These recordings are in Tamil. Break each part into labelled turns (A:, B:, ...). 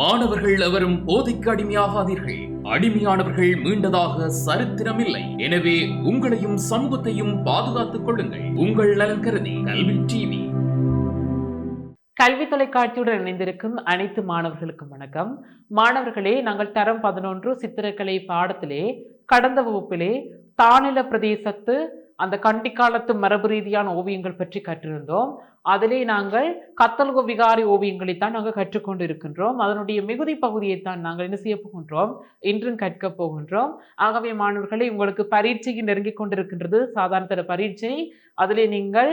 A: மாணவர்கள் எவரும் போதைக்கு அடிமையாகாதீர்கள். அடிமையானவர்கள் மீண்டதாக சரித்திரமில்லை. எனவே உங்களையும் சமூகத்தையும் பாதுகாத்துக் கொள்ளுங்கள். உங்கள் நலன் கருதி கல்வி டிவி.
B: கல்வி தொலைக்காட்சியுடன் இணைந்திருக்கும் அனைத்து மாணவர்களுக்கும் வணக்கம். மாணவர்களே நாங்கள் தரம் பதினொன்று சித்திரக்கலை பாடத்திலே கடந்த வகுப்பிலே தானில பிரதேசத்து அந்த கண்டிக்காலத்து மரபு ரீதியான ஓவியங்கள் பற்றி கற்றிருந்தோம். அதிலே நாங்கள் கத்தல்கோ விகாரி ஓவியங்களை தான் நாங்கள் கற்றுக்கொண்டு இருக்கின்றோம் அதனுடைய மிகுதி பகுதியை தான் நாங்கள் என்ன செய்ய போகின்றோம்? இன்றும் கற்க போகின்றோம். ஆகவே மாணவர்களே உங்களுக்கு பரீட்சைக்கு நெருங்கிக் கொண்டிருக்கின்றது சாதாரண தர பரீட்சை. அதிலே நீங்கள்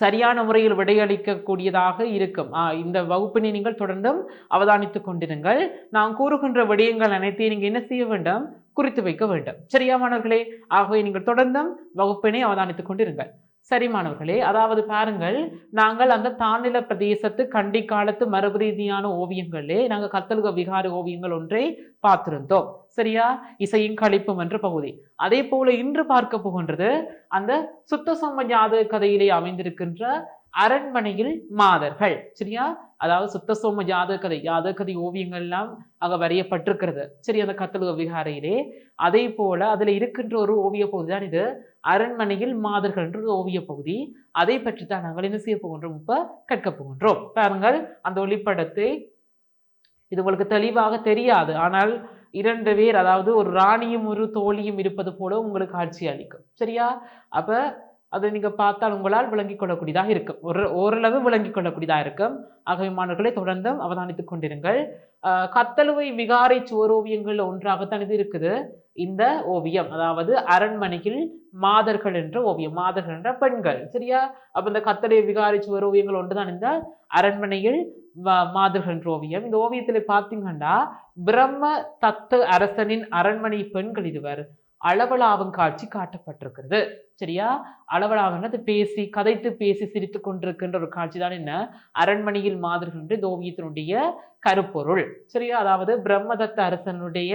B: சரியான முறையில் விடையளிக்கக்கூடியதாக இருக்கும். இந்த வகுப்பினை நீங்கள் தொடர்ந்தும் அவதானித்துக் கொண்டிருங்கள். நான் கூறுகின்ற விடயங்கள் அனைத்தையும் நீங்கள் என்ன செய்ய வேண்டும்? குறித்து வைக்க வேண்டும். சரியா மாணவர்களே? ஆகவே நீங்கள் தொடர்ந்தும் வகுப்பினை அவதானித்துக் கொண்டிருங்கள். சரி மாணவர்களே அதாவது பாருங்கள் நாங்கள் அந்த தானில பிரதேசத்து கண்டி காலத்து மரபு ரீதியான ஓவியங்களே நாங்கள் கத்தலுக விகார ஓவியங்கள் ஒன்றை பார்த்திருந்தோம். சரியா? இசையும் கழிப்பும் என்ற பகுதி. அதே போல இன்று பார்க்க போகின்றது அந்த சுத்த சோம ஜாதக கதையிலே அமைந்திருக்கின்ற அரண்மனையில் மாதர்கள். சரியா? அதாவது சுத்த சோம ஜாதக கதை ஜாதக கதை ஓவியங்கள் எல்லாம் அங்க வரையப்பட்டிருக்கிறது. சரி அந்த கத்தலுக விகாரையிலே. அதே போல அதுல இருக்கின்ற ஒரு ஓவிய பகுதி தான் இது. அரண்மனையில் மாதர்கள் என்ற ஓவிய பகுதி. அதை பற்றி தான் நாங்கள் என்ன செய்ய போகின்றோம்? இப்ப கற்க போகின்றோம். பாருங்கள் அந்த ஒளிப்படத்தை இது உங்களுக்கு தெளிவாக தெரியாது. ஆனால் இரண்டு பேர் அதாவது ஒரு ராணியும் ஒரு தோழியும் இருப்பது போல உங்களுக்கு காட்சி அளிக்கும். சரியா? அப்போ அதை நீங்கள் பார்த்தால் உங்களால் விளங்கிக் கொள்ளக்கூடியதாக இருக்கும். ஒரு ஓரளவு விளங்கிக் கொள்ளக்கூடியதாக இருக்கும். ஆகவே மாணவர்களை தொடர்ந்து அவதானித்துக் கொண்டிருங்கள். கத்தலுவை விகாரை சுவரோவியங்கள் ஒன்றாகத்தான் இது இருக்குது. இந்த ஓவியம் அதாவது அரண்மனையில் மாதர்கள் என்ற ஓவியம் மாதர்கள் என்ற பெண்கள் சரியா? அப்ப இந்த கத்தலுவை விகாரை சுவரோவியங்கள் ஒன்றுதான். இந்த அரண்மனையில் மாதர்கள் என்ற ஓவியம். இந்த ஓவியத்தில் பார்த்தீங்கன்னா பிரம்ம தத்து அரசனின் அரண்மனை பெண்கள் இதுவர் அளவலாவும் காட்சி காட்டப்பட்டிருக்கிறது. சரியா? அளவலாவுங்கிறது பேசி கதைத்து பேசி சிரித்து கொண்டிருக்கின்ற ஒரு காட்சி தான் என்ன? அரண்மனையில் மாதர்கள் என்று இந்த ஓவியத்தினுடைய கருப்பொருள். சரியா? அதாவது பிரம்மதத்த அரசனுடைய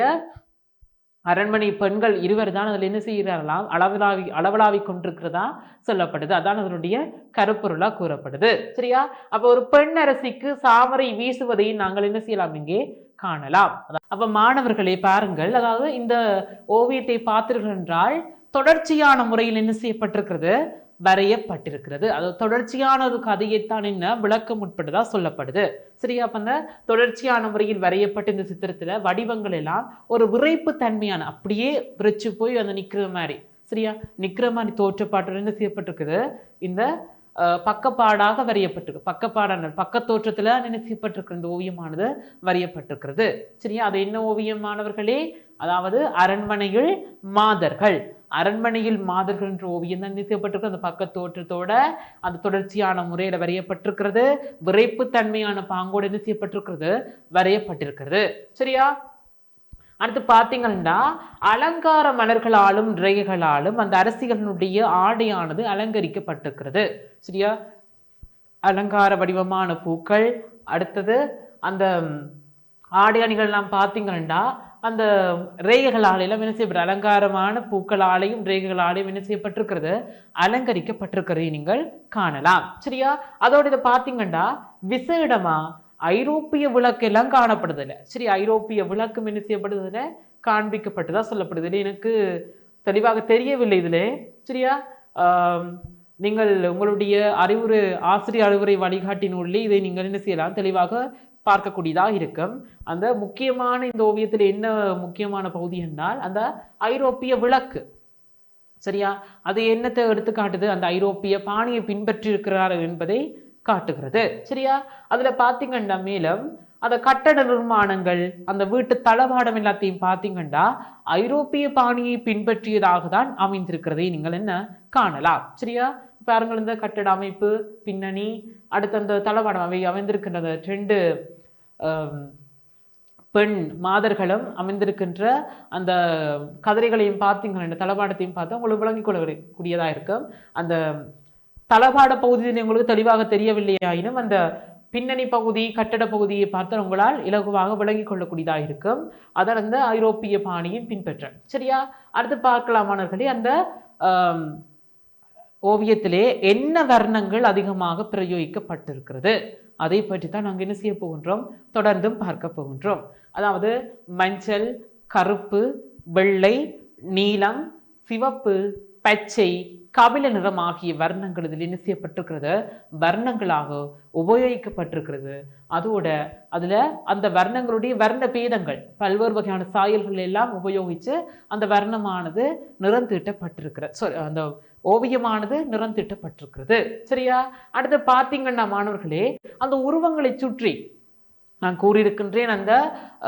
B: அரண்மனை பெண்கள் இருவர் தான் அதில் என்ன செய்கிறார்களாம் அளவலாவி அளவலாவி கொண்டிருக்கிறதா சொல்லப்படுது. அதான் அதனுடைய கருப்பொருளாக கூறப்படுது. சரியா? அப்போ ஒரு பெண் அரசிக்கு சாமரை வீசுவதையும் நாங்கள் என்ன செய்யலாம் இங்கே? காணலாம். அப்ப மாணவர்களை பாருங்கள். அதாவது இந்த ஓவியத்தை பார்த்தீர்கள் என்றால் தொடர்ச்சியான முறையில் என்ன செய்யப்பட்டிருக்கிறது? வரையப்பட்டிருக்கிறது. அது தொடர்ச்சியான ஒரு கதையைத்தான் என்ன? விளக்கம் உட்பட்டதா சொல்லப்படுது. சரியா? அப்ப அந்த தொடர்ச்சியான முறையில் வரையப்பட்ட இந்த சித்திரத்துல வடிவங்கள் எல்லாம் ஒரு விரைப்பு தன்மையான அப்படியே விரைச்சு போய் அந்த நிக்கிற மாதிரி. சரியா? நிக்கிற மாதிரி தோற்றப்பாட்டுடன் என்ன செய்யப்பட்டிருக்குது? இந்த பக்கப்பாடாக வரையப்பட்டிருக்கு. பக்கப்பாடான பக்கத்தோற்றத்தில் நினைக்கப்பட்டிருக்கிற இந்த ஓவியமானது வரையப்பட்டிருக்கிறது. சரியா? அது என்ன ஓவியமானவர்களே அதாவது அரண்மனையில் மாதர்கள். அரண்மனையில் மாதர்கள் என்ற ஓவியம் தான் என்ன அந்த பக்க தோற்றத்தோட அந்த தொடர்ச்சியான முறையில் வரையப்பட்டிருக்கிறது. விரைப்பு தன்மையான பாங்கோடு என்ன வரையப்பட்டிருக்கிறது. சரியா? அடுத்து பார்த்தீங்கன்னா அலங்கார மலர்களாலும் ரேகைகளாலும் அந்த அரசிகளினுடைய ஆடையானது அலங்கரிக்கப்பட்டிருக்கிறது. சரியா? அலங்கார வடிவமான பூக்கள் அடுத்தது அந்த ஆடையாணிகள்லாம் ஆடை அணிகள்லாம் பார்த்தீங்கன்னா அந்த ரேகைகளாலையெல்லாம் என்ன செய்யப்பட்ட அலங்காரமான பூக்களாலையும் ரேகைகளாலையும் என்ன செய்யப்பட்டிருக்கிறது? அலங்கரிக்கப்பட்டிருக்கிறதை நீங்கள் காணலாம். சரியா? அதோட இதை பார்த்தீங்கன்னா விசேடமாக ஐரோப்பிய விளக்கு எல்லாம் சரி ஐரோப்பிய விளக்கு என்ன செய்யப்படுதில்ல காண்பிக்கப்பட்டதாக சொல்லப்படுது. இல்லை எனக்கு தெளிவாக தெரியவில்லை இதில். சரியா? நீங்கள் உங்களுடைய அறிவுரை ஆசிரியர் அறிவுரை வழிகாட்டி நூலில் இதை நீங்கள் என்ன செய்யலாம்? தெளிவாக பார்க்கக்கூடியதாக இருக்கும். அந்த முக்கியமான இந்த ஓவியத்தில் என்ன முக்கியமான பகுதி என்றால் அந்த ஐரோப்பிய விளக்கு. சரியா? அது என்னத்தை எடுத்து காட்டுது அந்த ஐரோப்பிய பாணியை பின்பற்றி இருக்கிறார் என்பதை காட்டுகிறது. சரியா? அதுல பார்த்தீங்கன்னா மேலும் அந்த கட்டட நிர்மாணங்கள் அந்த வீட்டு தளவாடம் எல்லாத்தையும் பார்த்தீங்கன்னா ஐரோப்பிய பாணியை பின்பற்றியதாக தான் அமைந்திருக்கிறதை நீங்கள் என்ன காணலாம். சரியா? பாருங்கள் இந்த கட்டட அமைப்பு பின்னணி அடுத்து அந்த தளவாடம் அவை அமைந்திருக்கின்ற ரெண்டு பெண் மாதர்களும் அமைந்திருக்கின்ற அந்த கதிரைகளையும் பார்த்தீங்கன்னா தளபாடத்தையும் பார்த்தா உங்களுக்கு விளங்கிக் கொள்ளக்கூடியதாக இருக்கும். அந்த தளபாட பகுதியில் உங்களுக்கு தெளிவாக தெரியவில்லையாயினும் அந்த பின்னணி பகுதி கட்டட பகுதியை பார்த்தால் உங்களால் இலகுவாக விளங்கிக் கொள்ளக்கூடியதாக இருக்கும். அதன் அந்த ஐரோப்பிய பாணியும் பின்பற்ற சரியா? அடுத்து பார்க்கலாமானவர்களே அந்த ஓவியத்திலே என்ன வர்ணங்கள் அதிகமாக பிரயோகிக்கப்பட்டிருக்கிறது? அதை பற்றி தான் நாங்கள் என்ன செய்ய போகின்றோம்? தொடர்ந்தும் பார்க்க போகின்றோம். அதாவது மஞ்சள் கருப்பு வெள்ளை நீலம் சிவப்பு பச்சை கபில நிறம் ஆகிய வர்ணங்கள் இதில் என்ன செய்யப்பட்டிருக்கிறது? வர்ணங்களாக உபயோகிக்கப்பட்டிருக்கிறது. அதோட அதில் அந்த வர்ணங்களுடைய வர்ண பேதங்கள் பல்வேறு வகையான சாயல்கள் எல்லாம் உபயோகித்து அந்த வர்ணமானது நிறம் தீட்டப்பட்டிருக்கிறது சாரி அந்த ஓவியமானது நிறம் தீட்டப்பட்டிருக்கிறது சரியா? அடுத்து பார்த்தீங்கன்னா மாணவர்களே அந்த உருவங்களை சுற்றி நான் கூறியிருக்கின்றேன் அந்த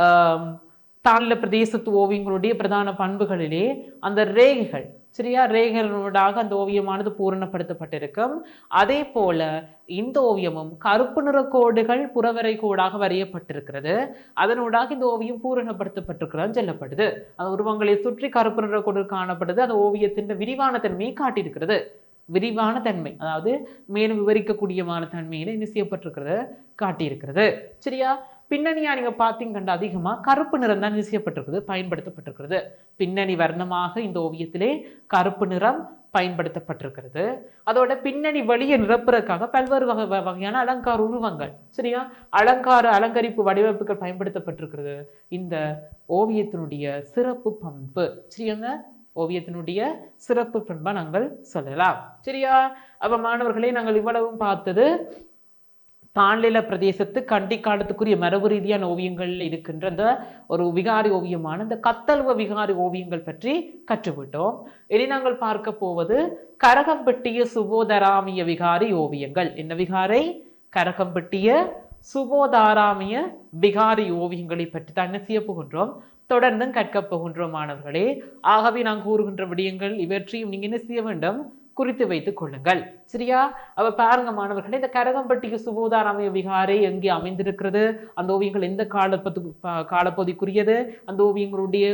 B: ஆம், பிரதேசத்து ஓவியங்களுடைய பிரதான பண்புகளிலே அந்த ரேகைகள். சரியா ரேகைகளோடாக அந்த ஓவியமானது பூரணப்படுத்தப்பட்டிருக்கும். அதே போல இந்த ஓவியமும் கருப்பு நிற கோடுகள் புறவரை கோடாக வரையப்பட்டிருக்கிறது. அதனூடாக இந்த ஓவியம் பூரணப்படுத்தப்பட்டிருக்கிறதுன்னு சொல்லப்படுது. அந்த உருவங்களை சுற்றி கருப்பு நிற கோடு காணப்படுது. அந்த ஓவியத்தின் விரிவான தன்மையை காட்டியிருக்கிறது. விரிவான தன்மை அதாவது மேலும் விவரிக்கக்கூடியமான தன்மையில என்ன செய்யப்பட்டிருக்கிறது காட்டியிருக்கிறது. சரியா பின்னணியாக நீங்கள் பார்த்தீங்க கண்டு அதிகமாக கருப்பு நிறம் தான் என்ன பயன்படுத்தப்பட்டிருக்கிறது. பின்னணி வர்ணமாக இந்த ஓவியத்திலே கருப்பு நிறம் பயன்படுத்தப்பட்டிருக்கிறது. அதோட பின்னணி வழியை நிரப்புறதுக்காக பல்வேறு வகை வ- வகையான அலங்கார உருவங்கள் சரியா? அலங்கார அலங்கரிப்பு வடிவமைப்புகள் பயன்படுத்தப்பட்டிருக்கிறது. இந்த ஓவியத்தினுடைய சிறப்பு பண்பு சரியாங்க? ஓவியத்தினுடைய சிறப்பு பண்பை நாங்கள் சொல்லலாம் சரியா? அப்ப மாணவர்களே நாங்கள் இவ்வளவும் பார்த்தது தாண்டில பிரதேசத்து கண்டி காலத்துக்குரிய மரபு ரீதியான ஓவியங்கள் இருக்கின்ற அந்த ஒரு விகாரி ஓவியமான இந்த கத்தல்வ விகாரி ஓவியங்கள் பற்றி கற்றுவிட்டோம். இனி நாங்கள் பார்க்க போவது கரகம்பட்டிய சுபோதராமிய விகாரி ஓவியங்கள். என்ன விகாரை? கரகம்பட்டிய சுபோதாராமிய விகாரி ஓவியங்களை பற்றி தான் என்ன செய்ய போகின்றோம்? தொடர்ந்து கற்கப் போகின்றோம் மாணவர்களே. ஆகவே நான் கூறுகின்ற விடயங்கள் இவற்றையும் நீங்க என்ன செய்ய வேண்டும்? குறித்து வைத்துக் கொள்ளுங்கள். சரியா? அவ பாருங்க மாணவர்களே இந்த கரகம்பட்டிக்கு சுபோதாராமய விகாரை எங்கே அமைந்திருக்கிறது? அந்த ஓவியங்கள் எந்த காலப்பத்து காலப்பகுதிக்குரியது? அந்த ஓவியங்களுடைய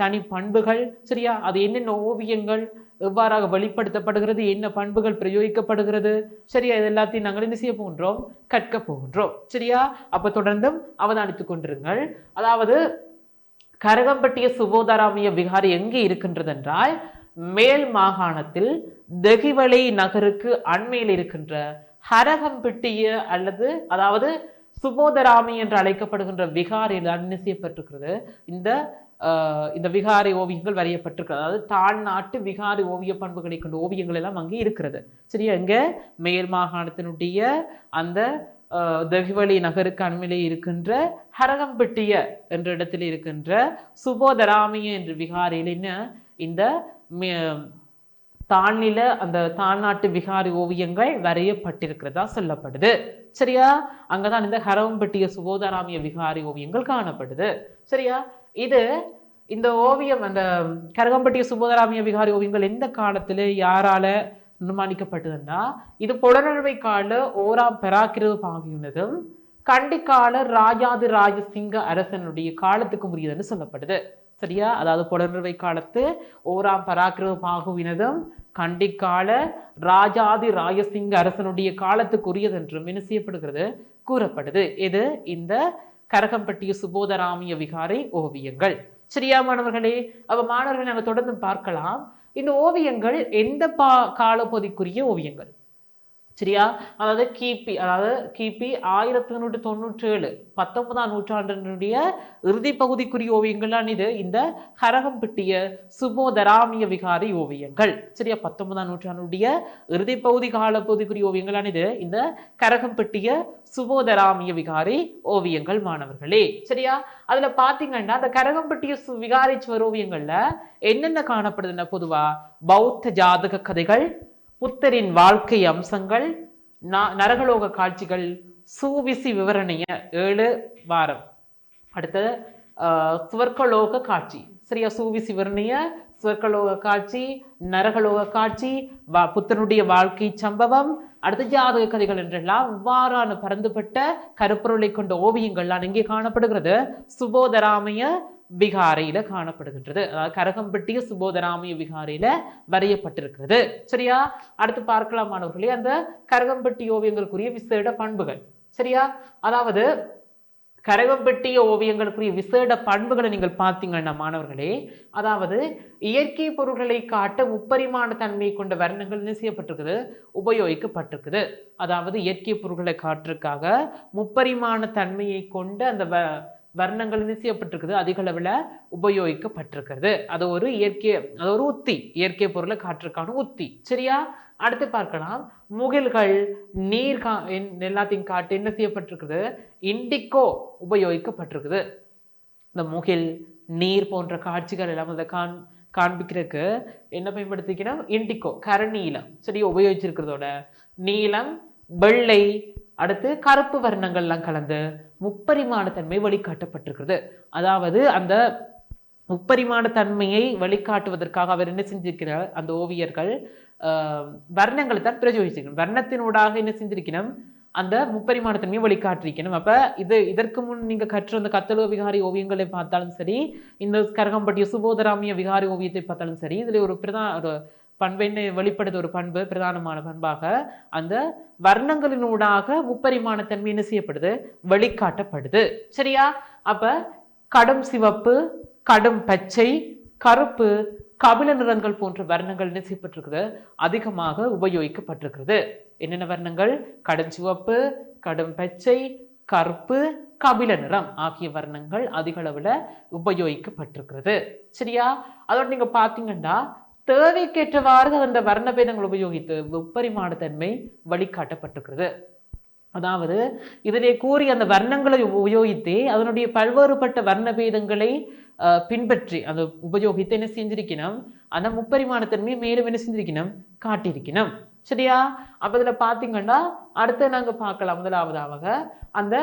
B: தனி பண்புகள் சரியா? அது என்னென்ன ஓவியங்கள் எவ்வாறாக வெளிப்படுத்தப்படுகிறது? என்ன பண்புகள் பிரயோகிக்கப்படுகிறது? சரியா? இது எல்லாத்தையும் நாங்கள் என்ன செய்ய போகின்றோம்? கற்க போகின்றோம். சரியா? அப்போ தொடர்ந்தும் அவதானித்துக் கொண்டிருங்கள். அதாவது கரகம்பட்டிய சுபோதாராமிய விகாரி எங்கே இருக்கின்றது என்றால் மேல் மாகாணத்தில் தெகிவளை நகருக்கு அண்மையில் இருக்கின்ற ஹரகம்பிட்டிய அல்லது அதாவது சுபோதராமி என்று அழைக்கப்படுகின்ற விகாரில் என்ன செய்யப்பட்டிருக்கிறது இந்த ஆஹ், இந்த விகாரி ஓவியங்கள் வரையப்பட்டிருக்கிறது. அதாவது தாழ் நாட்டு விகாரி ஓவிய பண்புகளை கொண்ட ஓவியங்கள் எல்லாம் அங்கே இருக்கிறது. சரியா? இங்கே மேல் மாகாணத்தினுடைய அந்த ஆஹ், நகருக்கு அண்மையிலே இருக்கின்ற ஹரகம்பட்டிய என்ற இடத்தில் இருக்கின்ற சுபோதராமிய என்ற விகாரியில் என்ன? இந்த தாழ்நில அந்த தாழ்நாட்டு விகாரி ஓவியங்கள் வரையப்பட்டிருக்கிறதா சொல்லப்படுது. சரியா? அங்கதான் இந்த ஹரவம்பட்டிய சுபோதராமிய விகாரி ஓவியங்கள் காணப்படுது. சரியா? இது இந்த ஓவியம் அந்த கரகம்பட்டிய சுபோதராமிய விகாரி ஓவியங்கள் எந்த காலத்துல யாரால நிர்மாணிக்கப்பட்டதுன்னா இது புலனறுவை கால ஓராம் பெராக்கிரது பாகியுனதும் கண்டிக்கால ராஜாதி ராஜசிங்க அரசனுடைய காலத்துக்கு உரியதுன்னு சொல்லப்படுது. சரியா? அதாவது புலர்வை காலத்து ஓராம் பராக்கிரம பாகுவினதும் கண்டிக்கால ராஜாதி ராயசிங்க அரசனுடைய காலத்துக்குரியதென்றும் என்ன செய்யப்படுகிறது கூறப்படுது. இது இந்த கரகம்பட்டிய சுபோதராமிய விகாரை ஓவியங்கள். சரியா மாணவர்களே? அவ மாணவர்கள் நாங்கள் தொடர்ந்து பார்க்கலாம். இந்த ஓவியங்கள் எந்த பா காலப்பகுதிக்குரிய ஓவியங்கள்? சரியா? அதாவது கிபி அதாவது கிபி ஆயிரத்தி எண்ணூற்றி தொண்ணூற்றி ஏழு பத்தொன்பதாம் நூற்றாண்டினுடைய இறுதி பகுதிக்குரிய ஓவியங்கள்லாம் இது. இந்த ஹரகம்பிட்டிய சுபோதராமிய விகாரி ஓவியங்கள். சரியா? பத்தொன்பதாம் நூற்றாண்டுடைய இறுதி பகுதி காலப்பகுதிக்குரிய ஓவியங்களான இது. இந்த கரகம்பிட்டிய சுபோதராமிய விகாரி ஓவியங்கள் மாணவர்களே. சரியா? அதுல பாத்தீங்கன்னா அந்த கரகம்பட்டிய சு சுவர் ஓவியங்கள்ல என்னென்ன காணப்படுதுன்னா பொதுவா பௌத்த ஜாதக கதைகள் புத்தரின் வாழ்க்கை அம்சங்கள் ந- நரகலோக காட்சிகள் சூவிசி விவரணைய ஏழு வாரம். அடுத்தது சுவர்க்கலோக காட்சி. சரியா? சூவிசி விவரணைய சுவர்க்கலோக காட்சி நரகலோக காட்சி வா- புத்தனுடைய வாழ்க்கை சம்பவம் அடுத்த ஜாதக கதைகள் என்றெல்லாம் இவ்வாறான பரந்துபட்ட கருப்பொருளை கொண்ட ஓவியங்கள்லாம் இங்கே காணப்படுகிறது. சுபோதராமைய விகாரையில் காணப்படுகின்றது. அதாவது கரகம்பட்டிய சுபோதராமய விகாரையில் வரையப்பட்டிருக்கிறது. சரியா? அடுத்து பார்க்கலாம் மாணவர்களே அந்த கரகம்பட்டி ஓவியங்களுக்குரிய விசேட பண்புகள். சரியா? அதாவது கரகம்பெட்டிய ஓவியங்களுக்குரிய விசேட பண்புகளை நீங்கள் பார்த்தீங்கன்னா மாணவர்களே அதாவது இயற்கை பொருள்களை காட்ட முப்பரிமாண தன்மை கொண்ட வர்ணங்கள் என்ன செய்யப்பட்டிருக்குது? உபயோகிக்கப்பட்டிருக்குது. அதாவது இயற்கை பொருள்களை காட்டுறதுக்காக முப்பரிமாண தன்மையை கொண்ட அந்த வ வர்ணங்கள் என்ன செய்யப்பட்டிருக்குது. அதிக அளவில் உபயோகிக்கப்பட்டிருக்கிறது. அது ஒரு இயற்கை அது ஒரு உத்தி. இயற்கை பொருளை காற்றுக்கான உத்தி. சரியா? அடுத்து பார்க்கலாம். முகில்கள் நீர் கா என்- எல்லாத்தையும் காட்டு என்ன செய்யப்பட்டிருக்குது? இண்டிகோ உபயோகிக்கப்பட்டிருக்குது. இந்த முகில் நீர் போன்ற காட்சிகள் எல்லாம் அதை காண் காண்பிக்கிறதுக்கு என்ன பயன்படுத்திக்கணும் இண்டிகோ கரநீலம் சரி உபயோகிச்சிருக்கிறதோட நீலம் வெள்ளை அடுத்து கருப்பு வர்ணங்கள்லாம் கலந்து முப்பரிமாண தன்மை வழிகாட்டப்பட்டிருக்கிறது. அதாவது அந்த முப்பரிமாண தன்மையை வழிகாட்டுவதற்காக அவர் என்ன செஞ்சிருக்கிறார்? அந்த ஓவியர்கள் ஆஹ், வர்ணங்களை தான் பிரயோகிச்சிருக்கணும். வர்ணத்தினூடாக என்ன செஞ்சிருக்கணும்? அந்த முப்பரிமாண தன்மையை வழிகாட்டிருக்கணும். அப்போ இது இதற்கு முன் நீங்க கற்ற அந்த கத்தலோ விகாரி ஓவியங்களை பார்த்தாலும் சரி இந்த கரகம்பட்டிய சுபோதராமிய விகாரி ஓவியத்தை பார்த்தாலும் சரி இதுல ஒரு பிரதான ஒரு பண்பெண்ணை வெளிப்படுத்த ஒரு பண்பு பிரதானமான பண்பாக அந்த வர்ணங்களினூடாக முப்பரிமாணத்தன்மை என்ன செய்யப்படுது? வெளிக்காட்டப்படுது. சரியா? அப்ப கடும் சிவப்பு கடும் பச்சை கருப்பு கபில நிறங்கள் போன்ற வர்ணங்கள் என்ன செய்யப்பட்டிருக்குது? அதிகமாக உபயோகிக்கப்பட்டிருக்கிறது என்னென்ன வர்ணங்கள்? கடும் சிவப்பு கடும் பச்சை கருப்பு கபில நிறம் ஆகிய வர்ணங்கள் அதிக அளவில் உபயோகிக்கப்பட்டிருக்கிறது. சரியா? அதோட நீங்க பார்த்தீங்கன்னா தேவைக்கேற்றவாறு அந்த வர்ணபேதங்கள் உபயோகித்து முப்பரிமாண தன்மை வழிகாட்டப்பட்டிருக்கிறது. அதாவது இதிலே கூறி அந்த வர்ணங்களை உபயோகித்து அதனுடைய பல்வேறுபட்ட வர்ணபேதங்களை பின்பற்றி அந்த உபயோகித்து என்ன செஞ்சிருக்கணும் அந்த முப்பரிமாணத்தன்மையை மேலும் என்ன செஞ்சிருக்கணும் காட்டியிருக்கணும் சரியா? அப்ப இதுல பாத்தீங்கன்னா அடுத்து நாங்க பார்க்கலாம் முதலாவதாக அந்த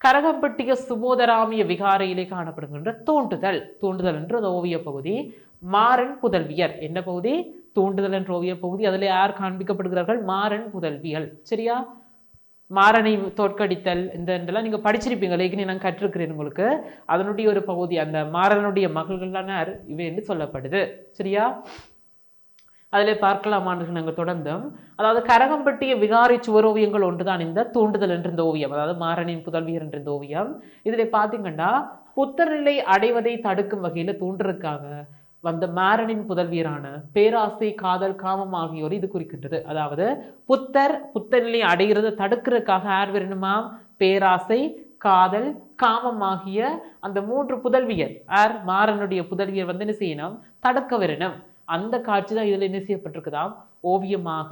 B: கரகம்பட்டிய சுபோதராமிய விகாரையிலே காணப்படுகின்ற தோண்டுதல். தோண்டுதல் என்ற அந்த ஓவிய பகுதி. மாறன் புதல்வியர். என்ன பகுதி? தூண்டுதல் என்ற ஓவிய பகுதி. அதில் யார் காண்பிக்கப்படுகிறார்கள்? மாறன் புதல்வியல் சரியா? மாறனை தோற்கடித்தல் இந்த இதெல்லாம் நீங்க படிச்சிருப்பீங்க. லேக்கினி நான் கற்றிருக்கிறேன் உங்களுக்கு. அதனுடைய ஒரு பகுதி அந்த மாறனுடைய மகள்களானார் இவை என்று சொல்லப்படுது. சரியா? அதில் பார்க்கலாமான்னு நாங்கள் தொடர்ந்தோம். அதாவது கரகம்பட்டிய விகாரி சுவரோவியங்கள் ஒன்றுதான். இந்த தூண்டுதல் என்ற இந்த ஓவியம் அதாவது மாறனின் புதல்வியர் என்ற இந்த ஓவியம். இதில் பார்த்தீங்கன்னா புத்தர்நிலை அடைவதை தடுக்கும் வகையில தூண்டிருக்காங்க. வந்த மாரனின் புதல்வியரான பேராசை காதல் காமம் ஆகியோர் இது குறிக்கின்றது. அதாவது புத்தர் புத்தநிலை அடைகிறது அடைகிறத தடுக்கிறதுக்காக யார் வரணுமா பேராசை காதல் காமம் ஆகிய அந்த மூன்று புதல்வியர். யார்? மாறனுடைய புதல்வியர் வந்து என்ன செய்யணும்? தடுக்க வரணும் அந்த காட்சி தான் இதில் என்ன செய்யப்பட்டிருக்குதாம்? ஓவியமாக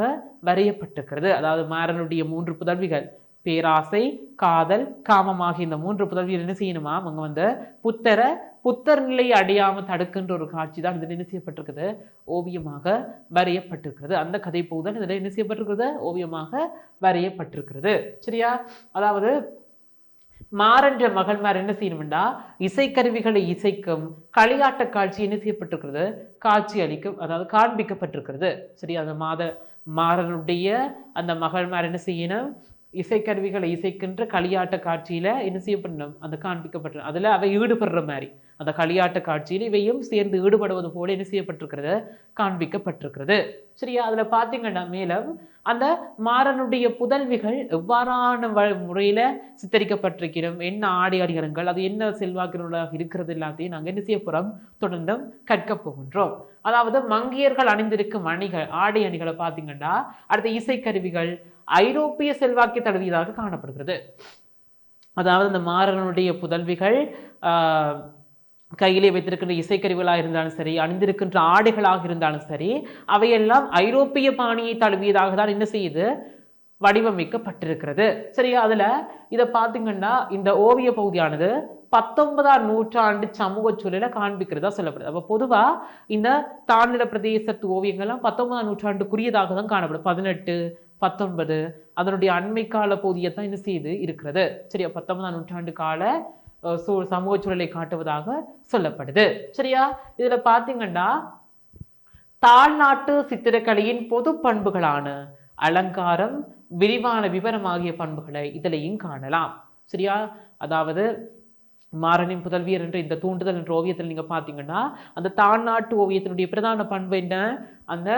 B: வரையப்பட்டிருக்கிறது. அதாவது மாறனுடைய மூன்று புதல்விகள் பேராசை காதல் காமம் ஆகிய இந்த மூன்று புதல்வியர் என்ன செய்யணுமா அவங்க வந்து புத்தரை புத்தர் நிலை அடையாமல் தடுக்கின்ற ஒரு காட்சி தான் இதில் என்ன செய்யப்பட்டிருக்குது? ஓவியமாக வரையப்பட்டிருக்கிறது. அந்த கதை போதுதான் இதில் என்ன செய்யப்பட்டிருக்கிறது? ஓவியமாக வரையப்பட்டிருக்கிறது. சரியா? அதாவது மாறன்ற மகன்மார் என்ன செய்யணும்டா? இசைக்கருவிகளை இசைக்கும் களியாட்ட காட்சி என்ன செய்யப்பட்டிருக்கிறது? காட்சி அளிக்கும் அதாவது காண்பிக்கப்பட்டிருக்கிறது. சரி அந்த மாத மாறனுடைய அந்த மகள்மார் என்ன செய்யணும்? இசைக்கருவிகளை இசைக்கின்ற களியாட்ட காட்சியில் என்ன செய்யப்படணும்? அந்த காண்பிக்கப்பட்ட அதில் அவை ஈடுபடுற மாதிரி. அந்த களியாட்ட காட்சியில் இவையும் சேர்ந்து ஈடுபடுவது போல என்ன செய்யப்பட்டிருக்கிறது? காண்பிக்கப்பட்டிருக்கிறது. சரியா? அதில் பார்த்தீங்கன்னா மேலும் அந்த மாறனுடைய புதல்விகள் எவ்வாறான வ- முறையில் சித்தரிக்கப்பட்டிருக்கிறோம்? என்ன ஆடை அணிகலன்கள் அது என்ன செல்வாக்கினர்களாக இருக்கிறது? எல்லாத்தையும் நாங்கள் என்ன செய்ய போகிறோம் தொடர்ந்தும் கற்க போகின்றோம். அதாவது மங்கியர்கள் அணிந்திருக்கும் அணிகள் ஆடை அணிகளை பார்த்தீங்கன்னா அடுத்த இசைக்கருவிகள் ஐரோப்பிய செல்வாக்கை தழுவியதாக காணப்படுகிறது. அதாவது இந்த மாறனுடைய புதல்விகள் கையிலே வைத்திருக்கின்ற இசைக்கருவிகளாக இருந்தாலும் சரி அணிந்திருக்கின்ற ஆடைகளாக இருந்தாலும் சரி அவையெல்லாம் ஐரோப்பிய பாணியை தழுவியதாக தான் என்ன செய்யுது? வடிவமைக்கப்பட்டிருக்கிறது. சரியா? அதில் இதை பார்த்தீங்கன்னா இந்த ஓவிய பகுதியானது பத்தொன்பதாம் நூற்றாண்டு சமூக சூழலை காண்பிக்கிறதா சொல்லப்படுது. அப்போ பொதுவாக இந்த தாழ்நில பிரதேசத்து ஓவியங்கள்லாம் பத்தொன்பதாம் நூற்றாண்டுக்குரியதாக தான் காணப்படும். பதினெட்டு பத்தொன்பது. அதனுடைய அண்மை கால பகுதியை தான் என்ன செய்து இருக்கிறது? சரியா பத்தொன்பதாம் நூற்றாண்டு கால சூ சமூக சூழலை காட்டுவதாக சொல்லப்படுது. சரியா இதுல பார்த்தீங்கன்னா தாழ்நாட்டு சித்திரக்கலையின் பொது பண்புகளான அலங்காரம் விரிவான விவரம் ஆகிய பண்புகளை இதிலையும் காணலாம். சரியா அதாவது மாறனின் புதல்வியர் என்ற இந்த தூண்டுதல் என்ற ஓவியத்தில் நீங்க பார்த்தீங்கன்னா அந்த தாழ்நாட்டு ஓவியத்தினுடைய பிரதான பண்பு என்ன? அந்த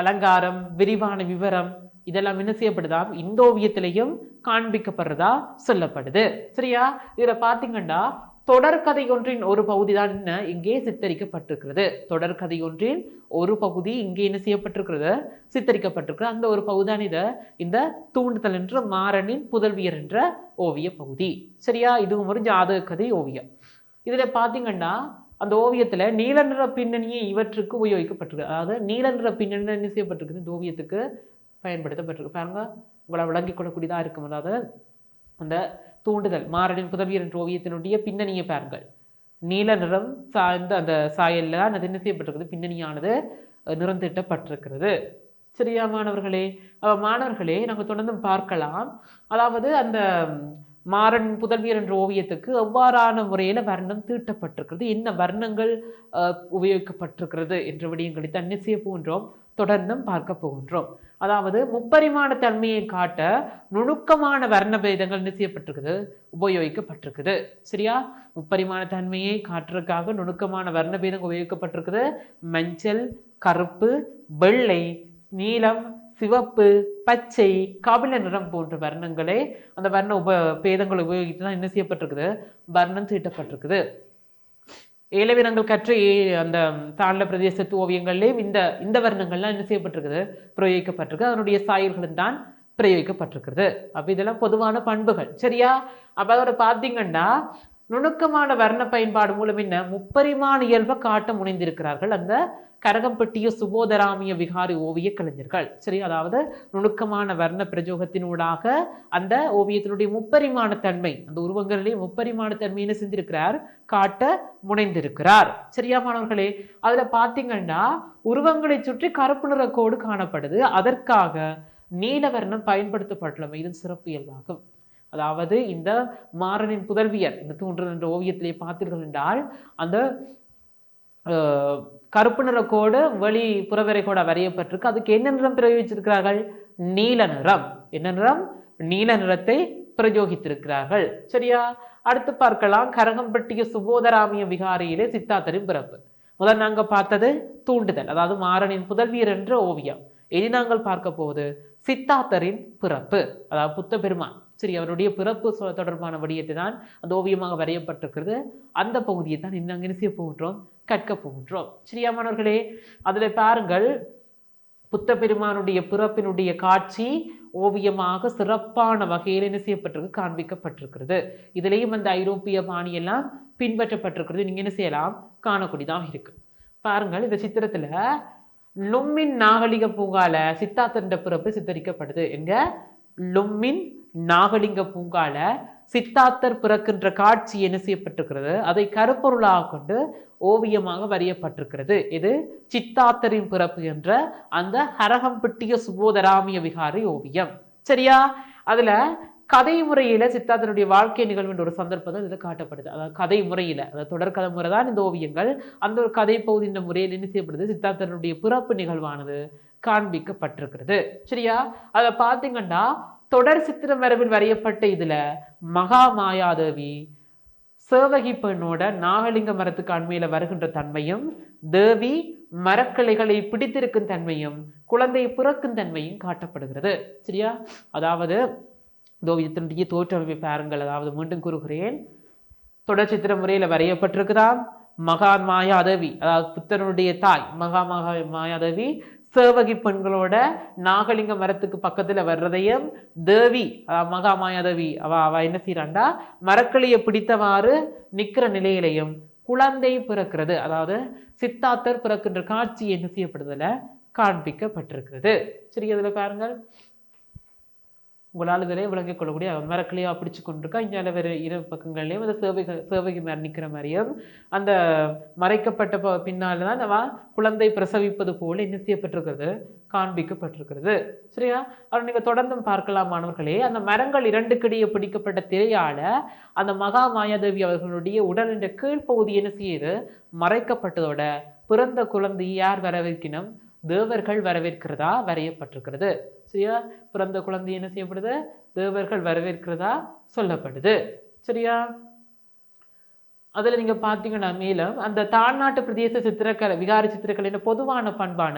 B: அலங்காரம் விரிவான விவரம் இதெல்லாம் என்ன செய்யப்படுதா? இந்த ஓவியத்திலையும் காண்பிக்கப்படுறதா சொல்லப்படுது. சரியா? இதில் பார்த்தீங்கன்னா தொடர்கதை ஒன்றின் ஒரு பகுதி தான் என்ன? இங்கே சித்தரிக்கப்பட்டிருக்கிறது. தொடர்கதை ஒன்றின் ஒரு பகுதி இங்கே என்ன செய்யப்பட்டிருக்கிறது? சித்தரிக்கப்பட்டிருக்கிறது. அந்த ஒரு பகுதி தான் இதை. இந்த தூண்டுதல் என்ற மாறனின் புதல்வியர் என்ற ஓவிய பகுதி. சரியா? இதுவும் ஒரு ஜாதக கதை ஓவியம். இதில் பார்த்தீங்கன்னா அந்த ஓவியத்தில் நீல நிற பின்னணியே இவற்றுக்கு உபயோகிக்கப்பட்டிருக்கு. அதாவது நீல நிற பின்னணி என்ன செய்யப்பட்டிருக்குது? இந்த ஓவியத்துக்கு பயன்படுத்தப்பட்டிருக்கு. பாருங்க இவ்வளோ விளங்கிக் கொள்ளக்கூடியதாக இருக்கும். அதாவது அந்த தூண்டுதல் மாரடின் புதவியர் என்ற ஓவியத்தினுடைய பின்னணியை பாருங்கள். நீல நிறம் சாய்ந்த அந்த சாயல்ல தான் அது என்ன செய்யப்பட்டிருக்குது? பின்னணியானது நிறந்திட்டப்பட்டிருக்கிறது. சரியா மாணவர்களே? மாணவர்களே நாங்கள் தொடர்ந்து பார்க்கலாம். அதாவது அந்த மாறன் புதல்வியர் என்ற ஓவியத்துக்கு எவ்வாறான முறையில் வர்ணம் தீட்டப்பட்டிருக்கிறது? என்ன வர்ணங்கள் அஹ், உபயோகிக்கப்பட்டிருக்கிறது என்ற விடயங்களை தான் என்ன செய்ய போகின்றோம் தொடர்ந்தும் பார்க்க போகின்றோம். அதாவது முப்பரிமாண தன்மையை காட்ட நுணுக்கமான வர்ண பேதங்கள் என்ன செய்யப்பட்டிருக்குது உபயோகிக்கப்பட்டிருக்குது. சரியா? முப்பரிமாண தன்மையை காட்டுறதுக்காக நுணுக்கமான வர்ண பேதங்கள் உபயோகிக்கப்பட்டிருக்குது. மஞ்சள் கருப்பு வெள்ளை நீலம் சிவப்பு பச்சை கபில நிறம் போன்ற வர்ணங்களே அந்த வர்ண உப பேதங்களை உபயோகித்து தான் என்ன செய்யப்பட்டிருக்குது? வர்ணம் தீட்டப்பட்டிருக்குது ஏலவீரங்கள் கற்ற ஏ- அந்த தாழ்ல பிரதேசத்து ஓவியங்கள்லேயும் இந்த இந்த வர்ணங்கள்லாம் என்ன செய்யப்பட்டிருக்குது? பிரயோகிக்கப்பட்டிருக்கு. அதனுடைய சாயல்களும் தான் பிரயோகிக்கப்பட்டிருக்கிறது அப்ப இதெல்லாம் பொதுவான பண்புகள். சரியா? அப்போ அதோட பார்த்தீங்கன்னா நுணுக்கமான வர்ண பயன்பாடு மூலம் என்ன? முப்பரிமாண இயல்பை காட்ட முனைந்திருக்கிறார்கள் அந்த கரகம்பட்டிய சுபோதராமிய விகாரி ஓவிய கலைஞர்கள். சரி அதாவது நுணுக்கமான வர்ண பிரஜோகத்தினூடாக அந்த ஓவியத்தினுடைய முப்பரிமாண தன்மை அந்த உருவங்களிலே முப்பரிமாண தன்மையை செஞ்சிருக்கிறார்? காட்ட முனைந்திருக்கிறார். சரியா மாணவர்களே? அதுல பாத்தீங்கன்னா உருவங்களை சுற்றி கருப்பு நிற கோடு காணப்படுது. அதற்காக நீலவர்ணம் பயன்படுத்தப்பட்டுள்ளமை. இது சிறப்பு இயல்பாகும். அதாவது இந்த மாறனின் புதல்வியர் இந்த தூன்றல் என்ற ஓவியத்திலே பார்த்தீர்கள் என்றால் அந்த கருப்பு நிறக்கோடு வெளி புறவரை கூட வரையப்பட்டிருக்கு. அதுக்கு என்ன நிறம் பிரயோகிச்சிருக்கிறார்கள் நீல நிறம். என்ன நிறம்? நீல நிறத்தை பிரயோகித்திருக்கிறார்கள். சரியா? அடுத்து பார்க்கலாம். கரகம்பட்டிய சுபோதராமிய விகாரியிலே சித்தாத்தரின் பிறப்பு. முதல் நாங்கள் பார்த்தது தூண்டுதல் அதாவது மாறனின் புதல்வியர் என்ற ஓவியம். இனி நாங்கள் பார்க்க போவது சித்தாத்தரின் பிறப்பு அதாவது புத்த பெருமான். சரி அவருடைய பிறப்பு சொ- தொடர்பான விடயத்தை தான் அந்த ஓவியமாக வரையப்பட்டிருக்கிறது. அந்த பகுதியை தான் இன்னும் அங்கே செய்ய போகின்றோம்? கற்க போகின்றோம். சரியா மாணவர்களே? அதில் பாருங்கள் புத்த பெருமானுடைய பிறப்பினுடைய காட்சி ஓவியமாக சிறப்பான வகையில் என்ன செய்யப்பட்டிருக்கு? காண்பிக்கப்பட்டிருக்கிறது. இதுலேயும் அந்த ஐரோப்பிய பாணியெல்லாம் பின்பற்றப்பட்டிருக்கிறது. நீங்கள் என்ன செய்யலாம்? காணக்கூடியதாக இருக்கு. பாருங்கள் இந்த சித்திரத்தில் லும்மின் நாகலிக பூங்கால சித்தார்த்தண்ட பிறப்பு சித்தரிக்கப்படுது. எங்க? லும்மின் நாகலிங்க பூங்கால சித்தார்த்தர் பிறக்கின்ற காட்சி என்ன செய்யப்பட்டிருக்கிறது? அதை கருப்பொருளாக கொண்டு ஓவியமாக வரையப்பட்டிருக்கிறது. இது சித்தார்த்தரின் பிறப்பு என்ற அந்த ஹரகம்பட்டிய சுபோதராமிய விகாரி ஓவியம். சரியா? அதுல கதை முறையில சித்தார்த்தனுடைய வாழ்க்கை நிகழ்வுன்ற ஒரு சந்தர்ப்பம் இதில் காட்டப்படுது. அதாவது கதை முறையில அதாவது தொடர்கதை முறை தான் இந்த ஓவியங்கள். அந்த ஒரு கதை பகுதியின் முறையில் என்ன செய்யப்படுது? சித்தார்த்தனுடைய பிறப்பு நிகழ்வானது காண்பிக்கப்பட்டிருக்கிறது. சரியா? அதை பார்த்தீங்கன்னா தொடர் சித்திர மரபில் வரையப்பட்ட இதுல மகா மாயாதேவி சேவகி பெண்ணோட நாகலிங்க மரத்துக்கு அண்மையில வருகின்ற தன்மையும் தேவி மரக்கிளைகளை பிடித்திருக்கும் தன்மையும் குழந்தை பிறக்கும் தன்மையும் காட்டப்படுகிறது. சரியா? அதாவது தோவியத்தினுடைய தோற்றமைப்பை பாருங்கள். அதாவது மீண்டும் கூறுகிறேன். தொடர் சித்திர முறையில் வரையப்பட்டிருக்குதாம். மகா மாயாதேவி அதாவது புத்தனுடைய தாய் மகா மகா மாயாதேவி சேவகி பெண்களோட நாகலிங்க மரத்துக்கு பக்கத்துல வர்றதையும் தேவி அதாவது மகா அவ அவ என்ன செய்யறாண்டா மரக்கிளையை பிடித்தவாறு நிற்கிற நிலையிலையும் குழந்தை பிறக்கிறது. அதாவது சித்தார்த்தர் பிறக்கின்ற காட்சி என்ன செய்யப்படுதுல? காண்பிக்கப்பட்டிருக்கிறது. சரி இதில் பாருங்கள். உங்களால் விரைவு விளங்கிக் கொள்ளக்கூடிய மரக்கிளையா பிடிச்சு கொண்டிருக்கா? இங்கே வேறு இரு பக்கங்கள்லேயும் அந்த சேவைகள் சேவைக்கு மேல் நிற்கிற மாதிரியும் அந்த மறைக்கப்பட்ட ப- பின்னால தான் அவ குழந்தை பிரசவிப்பது போல என்ன செய்யப்பட்டிருக்கிறது? காண்பிக்கப்பட்டிருக்கிறது. சரியா? அவர் நீங்கள் தொடர்ந்தும் பார்க்கலாம் மாணவர்களே. அந்த மரங்கள் இரண்டுக்கிடையே பிடிக்கப்பட்ட திரையால அந்த மகா மாயாதேவி அவர்களுடைய உடலின் கீழ்ப்பகுதி என்ன செய்யுது? மறைக்கப்பட்டதோட பிறந்த குழந்தை யார் வரவேற்கினும்? தேவர்கள் வரவேற்கிறதா? வரையப்பட்டிருக்கிறது. சரியா பிறந்த குழந்தை என்ன செய்யப்படுது? தேவர்கள் வரவேற்கிறதா சொல்லப்படுது. சரியா? அதில் நீங்கள் பார்த்தீங்கன்னா மேலும் அந்த தாழ்நாட்டு பிரதேச சித்திரக்கலை விகாரி சித்திரக்கலையின் பொதுவான பண்பான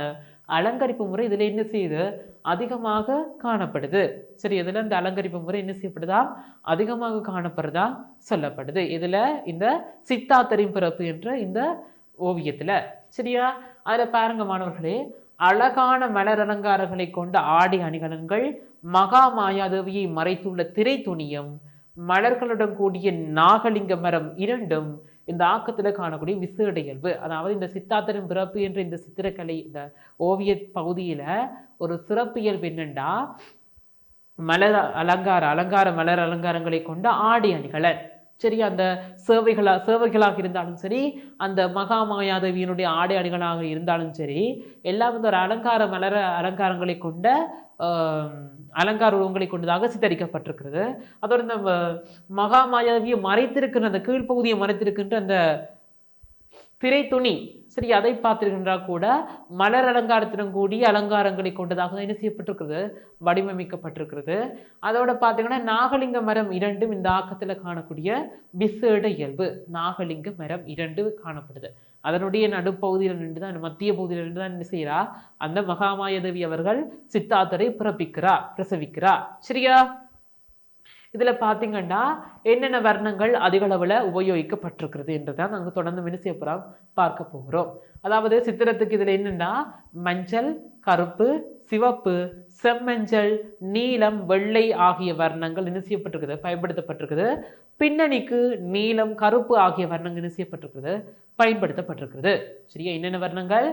B: அலங்கரிப்பு முறை இதில் என்ன செய்யுது? அதிகமாக காணப்படுது. சரி இதில் இந்த அலங்கரிப்பு முறை என்ன செய்யப்படுதா? அதிகமாக காணப்படுறதா சொல்லப்படுது. இதில் இந்த சித்தாத்தரின் பிறப்பு என்ற இந்த ஓவியத்தில். சரியா? அதில் பாருங்க மாணவர்களே அழகான மலர் அலங்காரங்களை கொண்ட ஆடி அணிகலன்கள் மகா மாயாதேவியை மறைத்துள்ள திரை துணியும் மலர்களுடன் கூடிய நாகலிங்க மரம் இரண்டும் இந்த ஆக்கத்தில் காணக்கூடிய விசேட இயல்பு அதாவது இந்த சித்தாத்தரின் பிறப்பு என்ற இந்த சித்திரக்கலை இந்த ஓவிய பகுதியில் ஒரு சிறப்பு இயல்பு என்னென்னா மலர் அலங்கார அலங்கார மலர் அலங்காரங்களை கொண்ட ஆடி அணிகலன். சரி அந்த சேவைகளாக சேவைகளாக இருந்தாலும் சரி அந்த மகாமாயாதேவியினுடைய ஆடை அணிகளாக இருந்தாலும் சரி எல்லாம் வந்து ஒரு அலங்கார மலர அலங்காரங்களை கொண்ட அலங்கார உருவங்களை கொண்டதாக சித்தரிக்கப்பட்டிருக்கிறது. அதோட இந்த மகாமாயாதேவியை மறைத்திருக்கின்ற அந்த கீழ்ப்பகுதியை மறைத்திருக்கின்ற அந்த திரை துணி. சரி அதை பார்த்திருக்கின்றால் கூட மலர் அலங்காரத்துடன் கூடிய அலங்காரங்களை கொண்டதாக தான் என்ன செய்யப்பட்டிருக்கிறது? வடிவமைக்கப்பட்டிருக்கிறது. அதோட பார்த்தீங்கன்னா நாகலிங்க மரம் இரண்டும் இந்த ஆக்கத்தில் காணக்கூடிய விசேட இயல்பு. நாகலிங்க மரம் இரண்டு காணப்படுது. அதனுடைய நடுப்பகுதியில் நின்று தான் மத்திய பகுதியில் நின்று தான் என்ன செய்கிறா அந்த மகாமாயதேவி அவர்கள் சித்தார்த்தரை பிறப்பிக்கிறா பிரசவிக்கிறா. சரியா? இதில் பார்த்தீங்கன்னா என்னென்ன வர்ணங்கள் அதிகளவில் உபயோகிக்கப்பட்டிருக்கிறது என்றுதான் நாங்கள் தொடர்ந்து என்ன பார்க்க போகிறோம். அதாவது சித்திரத்துக்கு இதில் என்னென்னா மஞ்சள் கருப்பு சிவப்பு செம்மஞ்சள் நீலம் வெள்ளை ஆகிய வர்ணங்கள் என்ன செய்யப்பட்டிருக்குது பயன்படுத்தப்பட்டிருக்குது. பின்னணிக்கு நீலம் கருப்பு ஆகிய வர்ணங்கள் என்ன செய்யப்பட்டிருக்குது பயன்படுத்தப்பட்டிருக்கிறது. சரியா? என்னென்ன வர்ணங்கள்?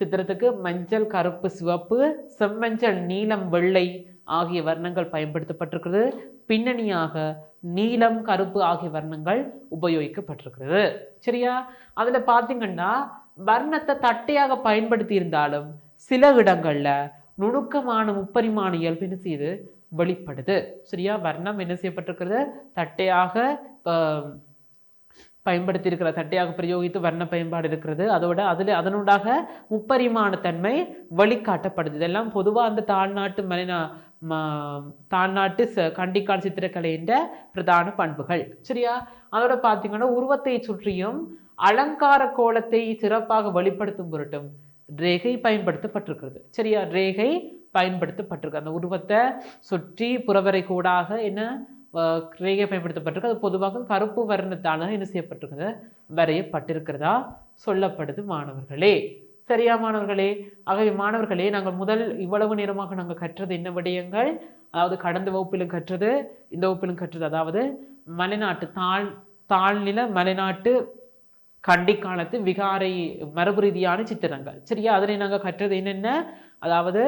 B: சித்திரத்துக்கு மஞ்சள் கருப்பு சிவப்பு செம்மஞ்சள் நீலம் வெள்ளை ஆகிய வர்ணங்கள் பயன்படுத்தப்பட்டிருக்கிறது. பின்னணியாக நீலம் கருப்பு ஆகிய வர்ணங்கள் உபயோகிக்கப்பட்டிருக்கிறது. சரியா? அதில் பார்த்தீங்கன்னா வர்ணத்தை தட்டையாக பயன்படுத்தி இருந்தாலும் சில இடங்களில் நுணுக்கமான முப்பரிமாண இயல்பு என்ன செய்யுது? வெளிப்படுது. சரியா? வர்ணம் என்ன செய்யப்பட்டிருக்கிறது? தட்டையாக பயன்படுத்தி இருக்கிற தட்டையாக பிரயோகித்து வர்ண பயன்பாடு இருக்கிறது. அதோட அதில் அதனூடாக முப்பரிமாணத்தன்மை வழிகாட்டப்படுது இதெல்லாம் பொதுவாக அந்த தாழ்நாட்டு மலைநா ம- தாழ்நாட்டு ச கண்டிக்கான் சித்திரக்கலைன்ற பிரதான பண்புகள். சரியா? அதோட பார்த்தீங்கன்னா உருவத்தை சுற்றியும் அலங்கார கோலத்தை சிறப்பாக வெளிப்படுத்தும் பொருட்டும் ரேகை பயன்படுத்தப்பட்டிருக்கிறது. சரியா? ரேகை பயன்படுத்தப்பட்டிருக்கு. அந்த உருவத்தை சுற்றி புறவரை கூடாக என்ன ரேகை பயன்படுத்தப்பட்டிருக்கு. அது பொதுவாக கருப்பு வர்ணத்தால் என்ன செய்யப்பட்டிருக்கிறது வரையப்பட்டிருக்கிறதா சொல்லப்படுது மாணவர்களே. சரியா மாணவர்களே ஆகவே மாணவர்களே நாங்கள் முதல் இவ்வளவு நேரமாக நாங்கள் கற்றது என்ன விடயங்கள்? அதாவது கடந்த வகுப்பிலும் கற்றது இந்த வகுப்பிலும் கற்றது. அதாவது மலைநாட்டு தாழ் தாழ்நில மலைநாட்டு கண்டி காலத்து விகாரை மரபு ரீதியான சித்திரங்கள். சரியா? அதனை நாங்கள் கற்றது என்னென்ன? அதாவது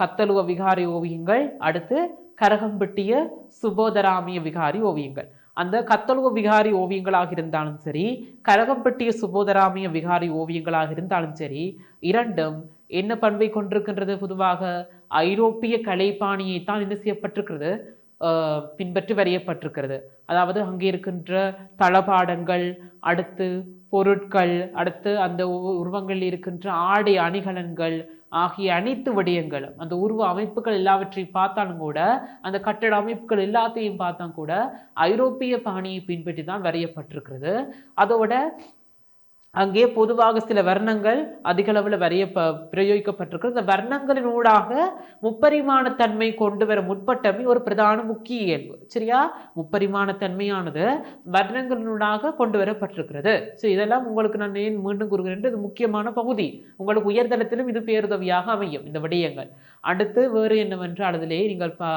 B: கத்தலுவ விகாரி ஓவியங்கள் அடுத்து கரகம்பட்டிய சுபோதராமிய விகாரி ஓவியங்கள். அந்த கத்தலுவ விகாரி ஓவியங்களாக இருந்தாலும் சரி கரகம்பட்டிய சுபோதராமிய விகாரி ஓவியங்களாக இருந்தாலும் சரி இரண்டும் என்ன பண்பை கொண்டிருக்கின்றது? பொதுவாக ஐரோப்பிய கலைப்பாணியை தான் என்ன செய்யப்பட்டிருக்கிறது? பின்பற்றி வரையப்பட்டிருக்கிறது. அதாவது அங்கே இருக்கின்ற தளபாடங்கள் அடுத்து பொருட்கள் அடுத்து அந்த உ- உருவங்களில் இருக்கின்ற ஆடை அணிகலன்கள் ஆகிய அனைத்து விடயங்களும் அந்த உருவ அமைப்புகள் எல்லாவற்றையும் பார்த்தாலும் கூட அந்த கட்டட அமைப்புகள் எல்லாத்தையும் பார்த்தா கூட ஐரோப்பிய பாணியை பின்பற்றி தான் வரையப்பட்டிருக்கிறது. அதோட அங்கே பொதுவாக சில வர்ணங்கள் அதிக அளவில் வரைய ப பிரயோகிக்கப்பட்டிருக்கிறது. இந்த வர்ணங்களின் ஊடாக முப்பரிமாண தன்மை கொண்டு வர முற்பட்டமை ஒரு பிரதான முக்கிய இயல்பு. சரியா? முப்பரிமாண தன்மையானது வர்ணங்களினூடாக கொண்டு வரப்பட்டிருக்கிறது. ஸோ இதெல்லாம் உங்களுக்கு நான் ஏன் மீண்டும் கூறுகிறேன் இது முக்கியமான பகுதி. உங்களுக்கு உயர்தளத்திலும் இது பேருதவியாக அமையும் இந்த விடயங்கள். அடுத்து வேறு என்னவென்றால் அதிலே நீங்கள் பா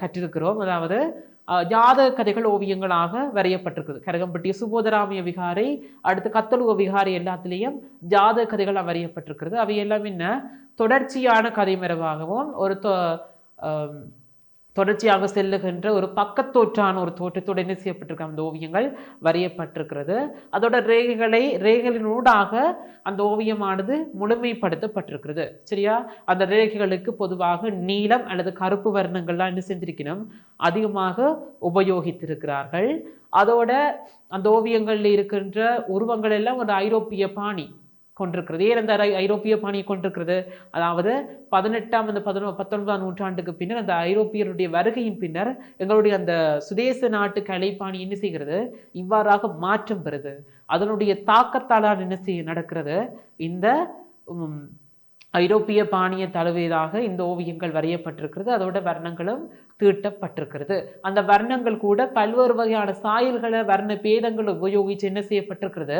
B: கற்றிருக்கிறோம். அதாவது ஜாதக கதைகள் ஓவியங்களாக வரையப்பட்டிருக்குது. கரகம்பட்டி சுபோதராமிய விகாரை அடுத்து கத்தலுவ விகாரை எல்லாத்துலேயும் ஜாதக கதைகளாக வரையப்பட்டிருக்கிறது. அவை எல்லாம் என்ன? தொடர்ச்சியான கதை மரபாகவும் ஒரு தொ- தொடர்ச்சியாக செல்லுகின்ற ஒரு பக்கத்தோற்றான ஒரு தோற்றத்தோடு என்ன செய்யப்பட்டிருக்கு? அந்த ஓவியங்கள் வரையப்பட்டிருக்கிறது. அதோட ரேகைகளை ரேகைகளினூடாக அந்த ஓவியமானது முழுமைப்படுத்தப்பட்டிருக்கிறது. சரியா? அந்த ரேகைகளுக்கு பொதுவாக நீலம் அல்லது கருப்பு வர்ணங்கள்லாம் என்ன செஞ்சிருக்கணும்? அதிகமாக உபயோகித்திருக்கிறார்கள். அதோட அந்த ஓவியங்களில் இருக்கின்ற உருவங்கள் எல்லாம் ஒரு ஐரோப்பிய பாணி. கொண்டிருக்கிறது. ஏன் அந்த ஐரோப்பிய பாணியை கொண்டிருக்கிறது? அதாவது பதினெட்டாம் அந்த பதினோ பத்தொன்பதாம் நூற்றாண்டுக்கு பின்னர் அந்த ஐரோப்பியருடைய வருகையின் பின்னர் எங்களுடைய அந்த சுதேச நாட்டு கலைப்பாணி என்ன செய்கிறது? இவ்வாறாக மாற்றம் பெறுது. அதனுடைய தாக்கத்தால் என்ன செய்ய நடக்கிறது? இந்த ஐரோப்பிய பாணிய தழுவியதாக இந்த ஓவியங்கள் வரையப்பட்டிருக்கிறது. அதோட வர்ணங்களும் தீட்டப்பட்டிருக்கிறது. அந்த வர்ணங்கள் கூட பல்வேறு வகையான சாயல்களை வர்ண பேதங்களை உபயோகித்து என்ன செய்யப்பட்டிருக்கிறது?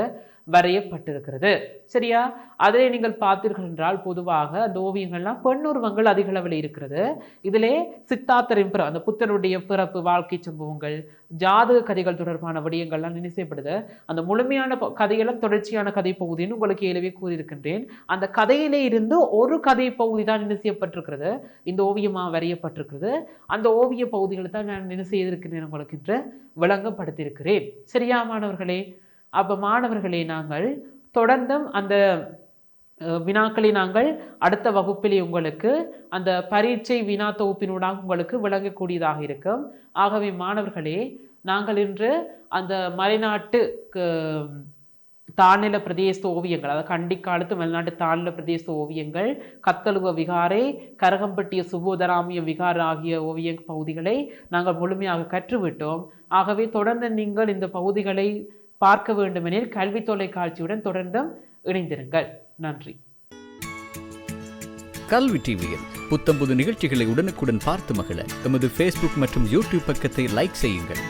B: வரையப்பட்டிருக்கிறது. சரியா? அதிலே நீங்கள் பார்த்தீர்கள் என்றால் பொதுவாக அந்த ஓவியங்கள்லாம் பெண்ணுருவங்கள் அதிக அளவில் இருக்கிறது. இதிலே சித்தார்த்தரின் பிற அந்த புத்தருடைய பிறப்பு வாழ்க்கை சம்பவங்கள் ஜாதக கதைகள் தொடர்பான விடயங்கள்லாம் நினைசைப்படுது. அந்த முழுமையான கதையெல்லாம் தொடர்ச்சியான கதை பகுதின்னு உங்களுக்கு ஏழவே கூறியிருக்கின்றேன். அந்த கதையிலே இருந்து ஒரு கதை பகுதி தான் நினைசையப்பட்டிருக்கிறது இந்த ஓவியமாக வரையப்பட்டிருக்கிறது. அந்த ஓவிய பகுதிகளை தான் நான் நினைசெய்திருக்கிறேன் உங்களுக்கு இன்று விளங்கப்படுத்தியிருக்கிறேன். சரியா மாணவர்களே? அப்போ மாணவர்களே நாங்கள் தொடர்ந்தும் அந்த வினாக்களை நாங்கள் அடுத்த வகுப்பிலே உங்களுக்கு அந்த பரீட்சை வினா தொகுப்பினூடாக உங்களுக்கு விளங்கக்கூடியதாக இருக்கும். ஆகவே மாணவர்களே நாங்கள் இன்று அந்த மலைநாட்டு தாழ்நில பிரதேச ஓவியங்கள் அதாவது கண்டிக்காலத்து மலைநாட்டு தாழ்நில பிரதேச ஓவியங்கள் கத்தலுவ விகாரை கரகம்பட்டிய சுபோதராமிய விகார் ஆகிய ஓவிய பகுதிகளை நாங்கள் முழுமையாக கற்றுவிட்டோம். ஆகவே தொடர்ந்து நீங்கள் இந்த பகுதிகளை பார்க்க வேண்டுமெனில் கல்வி தொலைக்காட்சியுடன் தொடர்ந்தும் இணைந்திருங்கள். நன்றி.
C: கல்வி டிவியில் புத்தம்புது நிகழ்ச்சிகளை உடனுக்குடன் பார்த்து மகிழ எமது ஃபேஸ்புக் மற்றும் யூடியூப் பக்கத்தை லைக் செய்யுங்கள்.